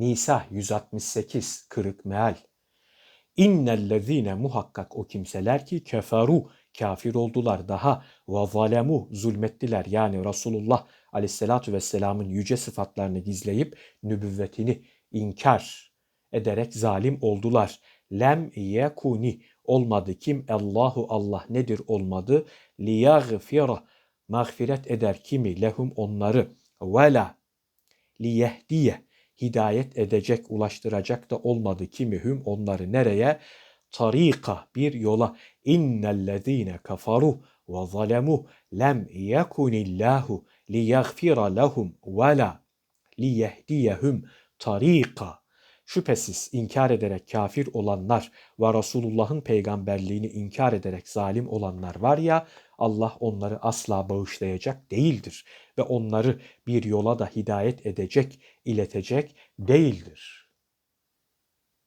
Nisa 168 kırık meal. İnnellezine muhakkak o kimseler ki keferu kafir oldular daha. Ve zalemu zulmettiler. Yani Resulullah aleyhissalatu vesselamın yüce sıfatlarını gizleyip nübüvvetini inkar ederek zalim oldular. Lem yekuni olmadı kim? Allahu Allah nedir? Olmadı. Liyagfira mağfiret eder kimi? Lehum onları. Ve la liyehdiye hidayet edecek, ulaştıracak da olmadı kimi hüm onları nereye? Tarika bir yola. İnnellezine kafaru ve zalemu lem yekunillahu liyaghfira lehum ve la liyehdiyehum tarika. Şüphesiz inkar ederek kafir olanlar ve Resulullah'ın peygamberliğini inkar ederek zalim olanlar var ya Allah onları asla bağışlayacak değildir ve onları bir yola da hidayet edecek, iletecek değildir.